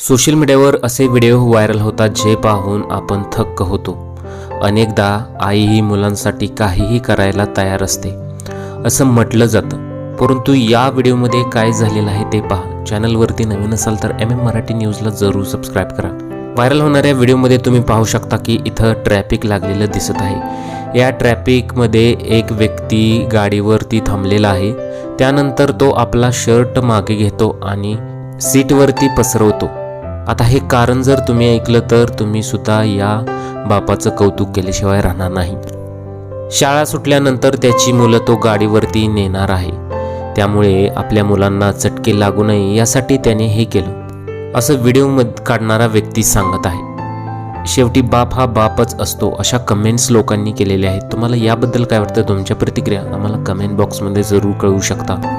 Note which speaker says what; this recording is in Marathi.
Speaker 1: सोशल मीडियावर असे व्हिडिओ व्हायरल होतात जे पाहून आपण थक्क होतो. अनेकदा आई ही मुलांसाठी काहीही करायला तयार असते. असं म्हटलं जातं. परंतु या व्हिडिओमध्ये काय झालेलं आहे ते पहा. चॅनलवरती नवीन असाल तर एम एम मराठी न्यूजला जरूर सबस्क्राईब करा. व्हायरल होणाऱ्या व्हिडिओमध्ये तुम्ही पाहू शकता की इथं ट्रॅफिक लागलेलं दिसत आहे. या ट्रॅफिकमध्ये एक व्यक्ती गाडीवरती थांबलेला आहे. त्यानंतर तो आपला शर्ट मागे घेतो आणि सीटवरती पसरवतो. आता हे कारण जर तुम्ही ऐकलं तर तुम्ही सुद्धा या बापाचं कौतुक केल्याशिवाय राहणार नाही. शाळा सुटल्यानंतर त्याची मुलं तो गाडीवरती नेणार आहे. त्यामुळे आपल्या मुलांना चटके लागू नये यासाठी त्याने हे केलं. असं व्हिडिओमध्ये काढणारा व्यक्ती सांगत आहे. शेवटी बाप हा बापच असतो अशा कमेंट्स लोकांनी केलेल्या आहेत. तुम्हाला याबद्दल काय वाटतं? तुमच्या प्रतिक्रिया आम्हाला कमेंट बॉक्समध्ये जरूर कळवू शकता.